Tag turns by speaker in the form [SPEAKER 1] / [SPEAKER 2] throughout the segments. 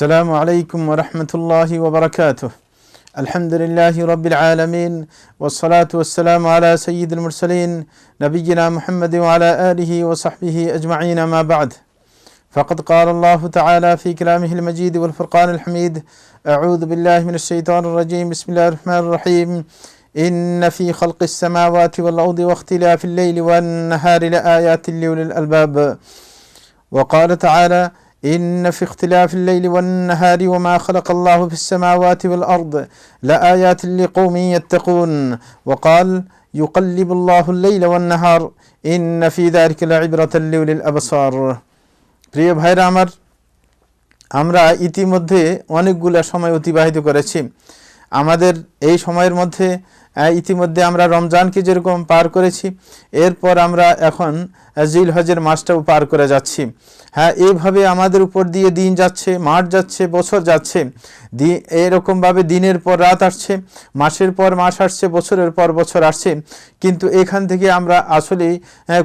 [SPEAKER 1] السلام عليكم ورحمة الله وبركاته. الحمد لله رب العالمين والصلاة والسلام على سيد المرسلين نبينا محمد وعلى آله وصحبه أجمعين ما بعد. فقد قال الله تعالى في كلامه المجيد والفرقان الحميد أعوذ بالله من الشيطان الرجيم بسم الله الرحمن الرحيم. إن في خلق السماوات والأرض واختلاف الليل والنهار لآيات لأولي الألباب. وقال تعالى إن في اختلاف الليل والنهار وما خلق الله في السماوات والأرض لآيات لقوم يتقون وقال يقلب الله الليل والنهار إن في ذلك لعبرة لأولي الأبصار প্রিয় ভাইরা আমার আমরা ইতিমধ্যে অনেকগুলো সময় অতিবাহিত করেছি আমাদের এই সময়ের মধ্যে আহ, ইতিমধ্যে আমরা রমজানকে যেরকম পার করেছি, এরপর আমরা এখন জিল হজের মাসটাও পার করে যাচ্ছি। হ্যাঁ এইভাবে আমাদের উপর দিয়ে দিন যাচ্ছে মাঠ যাচ্ছে, বছর যাচ্ছে। দি, এরকমভাবে দিনের পর রাত আসছে, মাসের পর মাস আসছে, বছরের পর বছর আসছে। কিন্তু এখান থেকে আমরা আসলে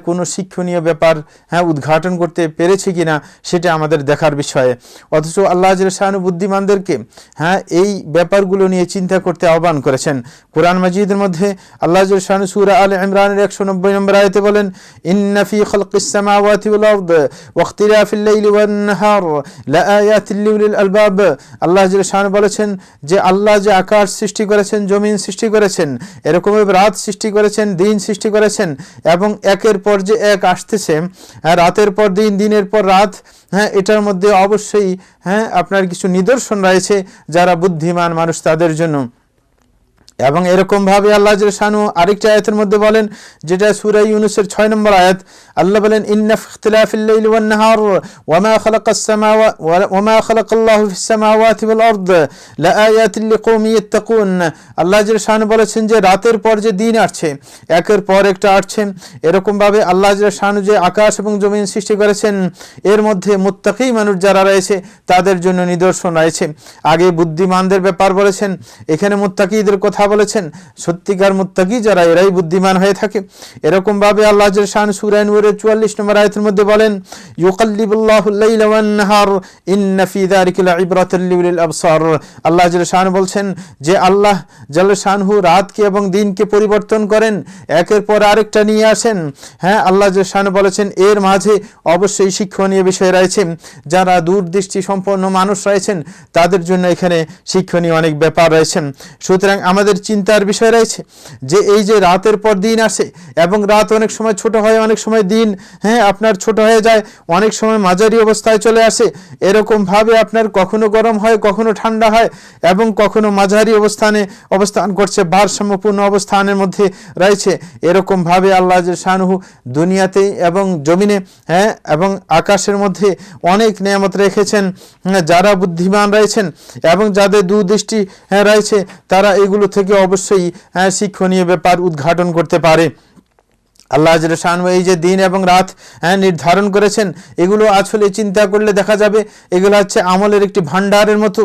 [SPEAKER 1] কোনো শিক্ষণীয় ব্যাপার হ্যাঁ উদ্ঘাটন করতে পেরেছি কি না সেটা আমাদের দেখার বিষয়ে। অথচ আল্লাহ শাহানু বুদ্ধিমানদেরকে হ্যাঁ এই ব্যাপারগুলো নিয়ে চিন্তা করতে আহ্বান করেছেন। কোরআন মাজিদের মধ্যে আল্লাহ সুরা আল ইমরানের একশো নব্বই নম্বর আয়তে বলেন ইন্নাফি খলকিস সামাওয়াতি ওয়াল আরদ ওয়াখতিলাফিল লাইলি ওয়ান নাহার লাআয়াতিল লিউলিল আলবাব। আল্লাহ বলেছেন যে আল্লাহ যে আকাশ সৃষ্টি করেছেন জমিন সৃষ্টি করেছেন এরকমভাবে রাত সৃষ্টি করেছেন দিন সৃষ্টি করেছেন এবং একের পর যে এক আসতেছে হ্যাঁ, রাতের পর দিন দিনের পর রাত হ্যাঁ এটার মধ্যে অবশ্যই হ্যাঁ আপনার কিছু নিদর্শন রয়েছে যারা বুদ্ধিমান মানুষ তাদের জন্য। এবং এরকমভাবে আল্লাহ শানু আরেকটি আয়াতের মধ্যে বলেন, যেটা সূরা ইউনুসের ছয় নম্বর আয়াত, আল্লাহ বলেন, ইন্না ফি ইখতিলাফিল লাইলি ওয়ান নাহার ওয়ামা খালাকাস সামাওয়া ওয়ামা খালাকাল্লাহু ফিস সামাওয়াতি ওয়াল আরদ লাআয়াতিন লিকওমি ইয়াত্তাকুন আল্লাহ শানু বলেছেন যে, রাতের পর যে দিন আসছে, একের পর একটা আসছে এরকমভাবে আল্লাহ শানু যে আকাশ এবং জমিন সৃষ্টি করেছেন, এর মধ্যে মুত্তাকি মানুষ যারা রয়েছে, তাদের জন্য নিদর্শন রয়েছে। আগে বুদ্ধিমানদের ব্যাপার বলেছেন, এখানে মুত্তাকিদের কথা বলেছেন, সত্যিকার মুত্তাকি যারা এরাই বুদ্ধিমান হয়ে থাকে। এরকম ভাবে আল্লাহ শান সুরাইন ওরের চুয়াল্লিশ নম্বর আয়াতের মধ্যে বলেন আল্লাহ শান বলছেন যে, আল্লাহ জাল শানহু রাতকে এবং দিনকে পরিবর্তন করেন, একের পর আরেকটা নিয়ে আসেন। হ্যাঁ আল্লাহ শান বলেছেন, এর মাঝে অবশ্যই শিক্ষণীয় বিষয় রয়েছে। যারা দূরদৃষ্টি সম্পন্ন মানুষ রয়েছেন, তাদের জন্য এখানে শিক্ষণীয় অনেক ব্যাপার রয়েছেন সুতরাং আমাদের চিন্তার বিষয় রয়েছে যে এই যে রাতের পর দিন আসে এবং রাত অনেক সময় ছোট হয়, অনেক সময় দিন হ্যাঁ আপনার ছোট হয়ে যায়, অনেক সময় মাঝারি অবস্থায় চলে আসে। এরকমভাবে আপনার কখনো গরম হয়, কখনো ঠান্ডা হয় এবং কখনো মাঝারি অবস্থানে অবস্থান করছে, ভারসাম্যপূর্ণ অবস্থানের মধ্যে রয়েছে। এরকমভাবে আল্লাহ যে শাহরুহ দুনিয়াতে এবং জমিনে হ্যাঁ এবং আকাশের মধ্যে অনেক নিয়ামত রেখেছেন। যারা বুদ্ধিমান রয়েছেন এবং যাদের দূরদৃষ্টি হ্যাঁ রয়েছে তারা এগুলো থেকে অবশ্যই হ্যাঁ, শিক্ষণীয় ব্যাপার উদ্ঘাটন করতে পারে। আল্লাহ শান এই যে দিন এবং রাত হ্যাঁ নির্ধারণ করেছেন এগুলো আসলে চিন্তা করলে দেখা যাবে এগুলো হচ্ছে আমলের একটি ভাণ্ডারের মতো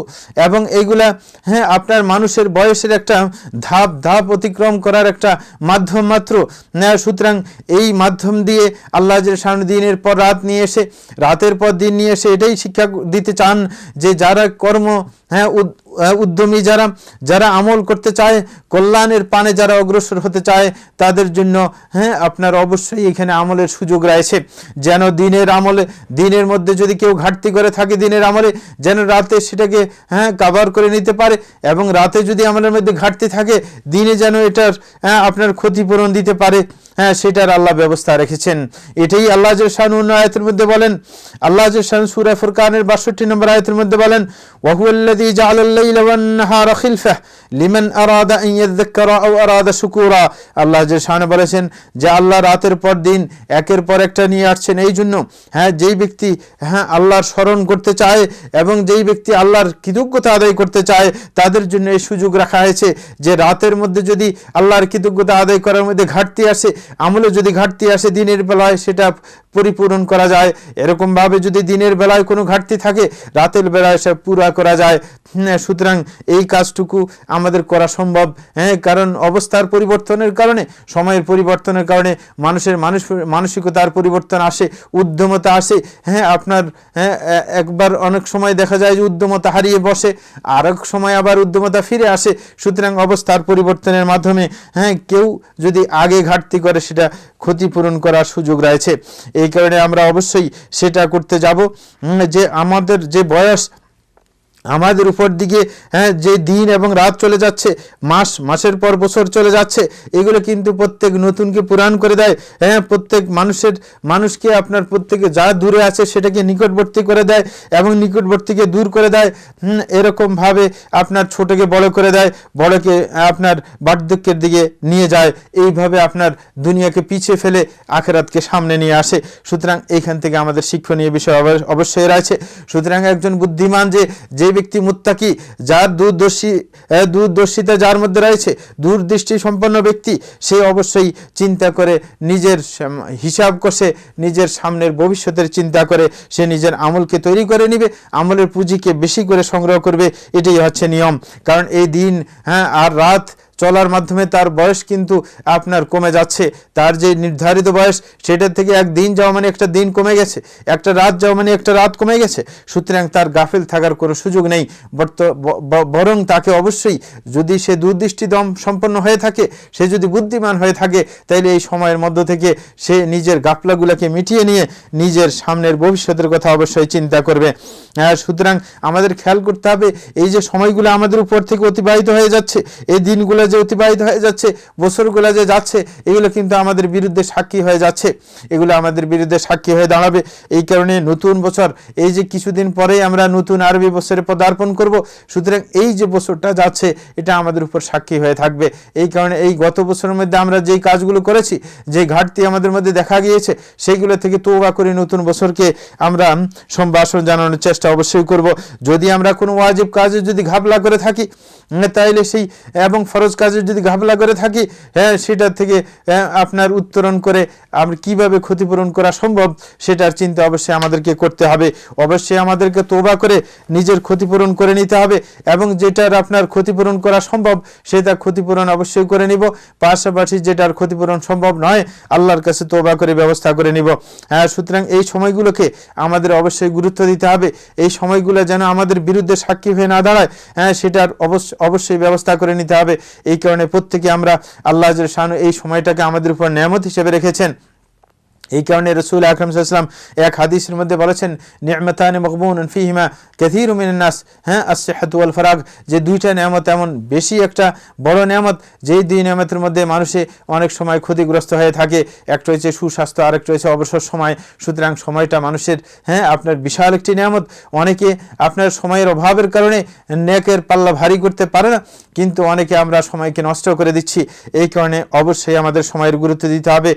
[SPEAKER 1] এবং এইগুলা হ্যাঁ আপনার মানুষের বয়সের একটা ধাপ ধাপ অতিক্রম করার একটা মাধ্যম মাত্র। হ্যাঁ, সুতরাং এই মাধ্যম দিয়ে আল্লাহ শান দিনের পর রাত নিয়ে এসে রাতের পর দিন নিয়ে এসে এটাই শিক্ষা দিতে চান যে যারা কর্ম হ্যাঁ উদ- উদ্যমী যারা যারা আমল করতে চায়, কল্যাণের পানে যারা অগ্রসর হতে চায়, তাদের জন্য হ্যাঁ আপনার অবশ্যই এখানে আমলের সুযোগ রয়েছে। যেন দিনের আমলে, দিনের মধ্যে যদি কেউ ঘাটতি করে থাকে দিনের আমলে, যেন রাতে সেটাকে হ্যাঁ কাভার করে নিতে পারে এবং রাতে যদি আমলের মধ্যে ঘাটতি থাকে, দিনে যেন এটার হ্যাঁ আপনার ক্ষতিপূরণ দিতে পারে হ্যাঁ সেটার আল্লাহ ব্যবস্থা রেখেছেন। এটাই আল্লাহ শান অন্য আয়তের মধ্যে বলেন, আল্লাহ শান সুরা ফুরকানের বাষট্টি নম্বর আয়তের মধ্যে বলেন ওয়াহুয়াল্লাযী জাআলাল লাইলা ওয়ান নাহারা খিলফাহ লিমান আরাদা আন ইয়াযযাক্কারা আও আরাদা শুকুরা আল্লাহ যে শান বলেছেন যে আল্লাহ রাতের পর দিন, একের পর একটা নিয়ে আসছেন। এই জন্য হ্যাঁ যেই ব্যক্তি হ্যাঁ আল্লাহর স্মরণ করতে চায় এবং যেই ব্যক্তি আল্লাহর কৃতজ্ঞতা আদায় করতে চায়, তাদের জন্য এই সুযোগ রাখা হয়েছে যে রাতের মধ্যে যদি আল্লাহর কৃতজ্ঞতা আদায় করার মধ্যে ঘাটতি আসে আমলে যদি ঘাটতি আসে দিনের বেলায়, সেটা পরিপূরণ করা যায়। এরকমভাবে যদি দিনের বেলায় কোনো ঘাটতি থাকে, রাতের বেলায় সে পুরা করা যায়। সুতরাং এই কাজটুকু আমাদের করা সম্ভব। হ্যাঁ কারণ অবস্থার পরিবর্তনের কারণে, সময়ের পরিবর্তনের কারণে মানুষের মানুষ, মানসিকতার পরিবর্তন আসে, উদ্যমতা আসে। হ্যাঁ আপনার হ্যাঁ একবার অনেক সময় দেখা যায় যে উদ্যমতা হারিয়ে বসে আর এক সময় আবার উদ্যমতা ফিরে আসে। সুতরাং অবস্থার পরিবর্তনের মাধ্যমে হ্যাঁ কেউ যদি আগে ঘাটতি করে, সেটা ক্ষতিপূরণ করার সুযোগ রয়েছে। এই কারণে আমরা অবশ্যই সেটা করতে যাব। যে আমাদের যে বয়স আমাদের উপর দিকে হ্যাঁ যে দিন এবং রাত চলে যাচ্ছে, মাস, মাসের পর বছর চলে যাচ্ছে, এগুলো কিন্তু প্রত্যেক নতুনকে পুরাণ করে দেয় হ্যাঁ প্রত্যেক মানুষের, মানুষকে আপনার প্রত্যেকে যা দূরে আছে সেটাকে নিকটবর্তী করে দেয় এবং নিকটবর্তীকে দূর করে দেয় এরকমভাবে আপনার ছোটকে বড় করে দেয়, বড়কে আপনার বার্ধক্যের দিকে নিয়ে যায়, এইভাবে আপনার দুনিয়াকে পিছিয়ে ফেলে আখেরাতকে সামনে নিয়ে আসে। সুতরাং এইখান থেকে আমাদের শিক্ষণীয় বিষয় অব- অবশ্যই রয়েছে। সুতরাং একজন বুদ্ধিমান যে যে ব্যক্তি মুত্তাকি, যার দূরদর্শী দূরদর্শিতা যার মধ্যে রয়েছে, দূরদৃষ্টি সম্পন্ন ব্যক্তি, সে অবশ্যই চিন্তা করে নিজের হিসাব কষে নিজের সামনের ভবিষ্যতের চিন্তা করে, সে নিজের আমলকে তৈরি করে নিবে, আমলের পুঁজিকে বেশি করে সংগ্রহ করবে, এটাই হচ্ছে নিয়ম। কারণ এই দিন হ্যাঁ আর রাত চলার মাধ্যমে তার বয়স কিন্তু আপনার কমে যাচ্ছে। তার যে নির্ধারিত বয়স সেটার থেকে এক দিন যাওয়া মানে একটা দিন কমে গেছে একটা রাত যাওয়া মানে একটা রাত কমে গেছে। সুতরাং তার গাফিল থাকার কোনো সুযোগ নেই। বরং তাকে অবশ্যই যদি সে দূরদৃষ্টি দম সম্পন্ন হয়ে থাকে সে যদি বুদ্ধিমান হয়ে থাকে তাইলে এই সময়ের মধ্য থেকে সে নিজের গাফলাগুলোকে মিটিয়ে নিয়ে নিজের সামনের ভবিষ্যতের কথা অবশ্যই চিন্তা করবে। আহ, সুতরাং আমাদের খেয়াল করতে হবে এই যে সময়গুলো আমাদের উপর থেকে অতিবাহিত হয়ে যাচ্ছে এই দিনগুলো যে অতিবাহিত হয়ে যাচ্ছে, বছরগুলো যে যাচ্ছে, এগুলো কিন্তু আমাদের বিরুদ্ধে সাক্ষী হয়ে যাচ্ছে। এগুলো আমাদের বিরুদ্ধে সাক্ষী হয়ে দাঁড়াবে। এই কারণে নতুন বছর, এই যে কিছুদিন পরেই আমরা নতুন আরবি বছরে পদার্পণ করব, সুতরাং এই যে বছরটা যাচ্ছে, এটা আমাদের উপর সাক্ষী হয়ে থাকবে। এই কারণে এই গত বছরের মধ্যে আমরা যেই কাজগুলো করেছি, যে ঘাটতি আমাদের মধ্যে দেখা গিয়েছে, সেইগুলো থেকে তোবা করে নতুন বছরকে আমরা সম্ভাষণ জানানোর চেষ্টা অবশ্যই করব। যদি আমরা কোনো ওয়াজিব কাজে যদি ঘাবলা করে থাকি তাইলে সেই এবং ফরজ কাজে যদি ঘাবলা করে থাকি হ্যাঁ সেটা থেকে হ্যাঁ, আপনার উত্তরণ করে আমরা কীভাবে ক্ষতিপূরণ করা সম্ভব সেটার চিন্তা অবশ্যই আমাদেরকে করতে হবে। অবশ্যই আমাদেরকে তোবা করে নিজের ক্ষতিপূরণ করে নিতে হবে এবং যেটার আপনার ক্ষতিপূরণ করা সম্ভব সেটা ক্ষতিপূরণ অবশ্যই করে নিব। পাশাপাশি যেটার ক্ষতিপূরণ সম্ভব নয় আল্লাহর কাছে তোবা করে ব্যবস্থা করে নিব। হ্যাঁ সুতরাং এই সময়গুলোকে আমাদের অবশ্যই গুরুত্ব দিতে হবে। এই সময়গুলো যেন আমাদের বিরুদ্ধে সাক্ষী হয়ে না দাঁড়ায় হ্যাঁ সেটার অবশ্য- অবশ্যই ব্যবস্থা করে নিতে হবে। এই কারণে প্রত্যেকে আমরা আল্লাহ শাহানু এই সময়টাকে আমাদের উপর নিয়ামত হিসেবে রেখেছেন। এই কারণে রসুল আকরম সাল্লাম এক হাদিসের মধ্যে বলেছেন নিয়মতান মকবুন ফিহিমা কেথির নাস। হ্যাঁ আসেহাতু আল ফরাগ, যে দুইটা নিয়ামত এমন বেশি একটা বড় নিয়ামত, যেই দুই নিয়ামতের মধ্যে মানুষে অনেক সময় ক্ষতিগ্রস্ত হয়ে থাকে। একটা হচ্ছে সুস্বাস্থ্য, আরেকটা হচ্ছে অবসর সময়। সুতরাং সময়টা মানুষের হ্যাঁ আপনার বিশাল একটি নিয়ামত। অনেকে আপনার সময়ের অভাবের কারণে নেকের পাল্লা ভারী করতে পারে না, কিন্তু অনেকে আমরা সময়কে নষ্ট করে দিচ্ছি। এই কারণে অবশ্যই আমাদের সময়ের গুরুত্ব দিতে হবে।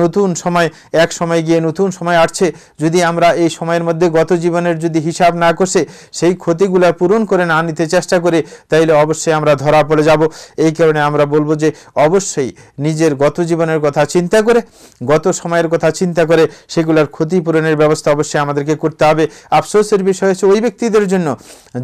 [SPEAKER 1] নতুন সময় এক সময় গিয়ে নতুন সময় আসছে। যদি আমরা এই সময়ের মধ্যে গত জীবনের যদি হিসাব না কষে সেই ক্ষতিগুলো পূরণ করে না নিতে চেষ্টা করে, তাইলে অবশ্যই আমরা ধরা পড়ে যাব। এই কারণে আমরা বলব যে, অবশ্যই নিজের গত জীবনের কথা চিন্তা করে, গত সময়ের কথা চিন্তা করে, সেগুলোর ক্ষতিপূরণের ব্যবস্থা অবশ্যই আমাদেরকে করতে হবে। আফসোসের বিষয় হচ্ছে ওই ব্যক্তিদের জন্য,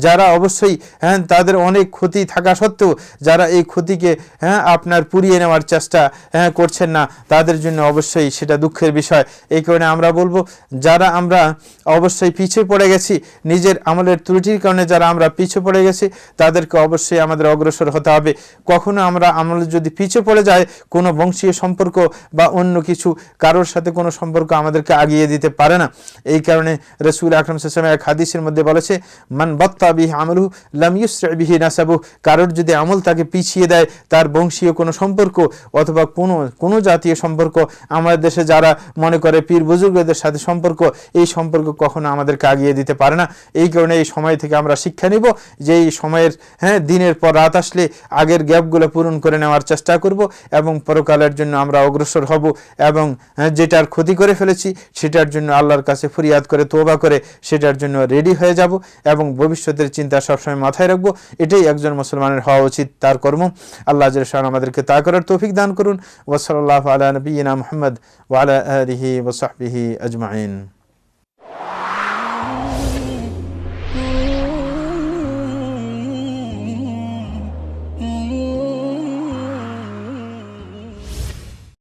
[SPEAKER 1] যারা অবশ্যই হ্যাঁ তাদের অনেক ক্ষতি থাকা সত্ত্বেও, যারা এই ক্ষতিকে হ্যাঁ আপনার পুড়িয়ে নেওয়ার চেষ্টা হ্যাঁ করছেন না, তাদের জন্য অবশ্যই সেটা দুঃখের বিষয়। এই কারণে আমরা বলব, যারা আমরা অবশ্যই পিছিয়ে পড়ে গেছি, নিজের আমলের ত্রুটির কারণে যারা আমরা পিছিয়ে পড়ে গেছি, তাদেরকে অবশ্যই আমাদের অগ্রসর হতে হবে। কখনো আমরা আমলে যদি পিছিয়ে পড়ে যায়, কোনো বংশীয় সম্পর্ক বা অন্য কিছু কারোর সাথে কোনো সম্পর্ক আমাদেরকে আগিয়ে দিতে পারে না। এই কারণে রসুল আকরম সাল্লাম এক হাদিসের মধ্যে বলেছে, মান বত্তা বিহি আমলু লাম ইউসরা বিহি নাসাবু কারোর যদি আমল তাকে পিছিয়ে দেয়, তার বংশীয় কোনো সম্পর্ক অথবা কোনো কোনো জাতীয় সম্পর্ক, আমাদের দেশে যারা মনে করে পীর বুজুর্গদের সাথে সম্পর্ক এই সম্পর্ক কখনো আমাদেরকে আগিয়ে দিতে পারে না। এই কারণে এই সময় থেকে আমরা শিক্ষা নিব যে এই সময়ের হ্যাঁ দিনের পর রাত আসলে আগের গ্যাপগুলো পূরণ করে নেওয়ার চেষ্টা করব এবং পরকালের জন্য আমরা অগ্রসর হব এবং হ্যাঁ, যেটার ক্ষতি করে ফেলেছি সেটার জন্য আল্লাহর কাছে ফরিয়াদ করে তোবা করে সেটার জন্য রেডি হয়ে যাব এবং ভবিষ্যতের চিন্তা সবসময় মাথায় রাখব। এটাই একজন মুসলমানের হওয়া উচিত তার কর্ম। আল্লাহ জালান আমাদেরকে তা করার তৌফিক দান করুন। ওসলাল্লাহ আলা নবীনা মোহাম্মদ ওয়ালা آله وصحبه أجمعين.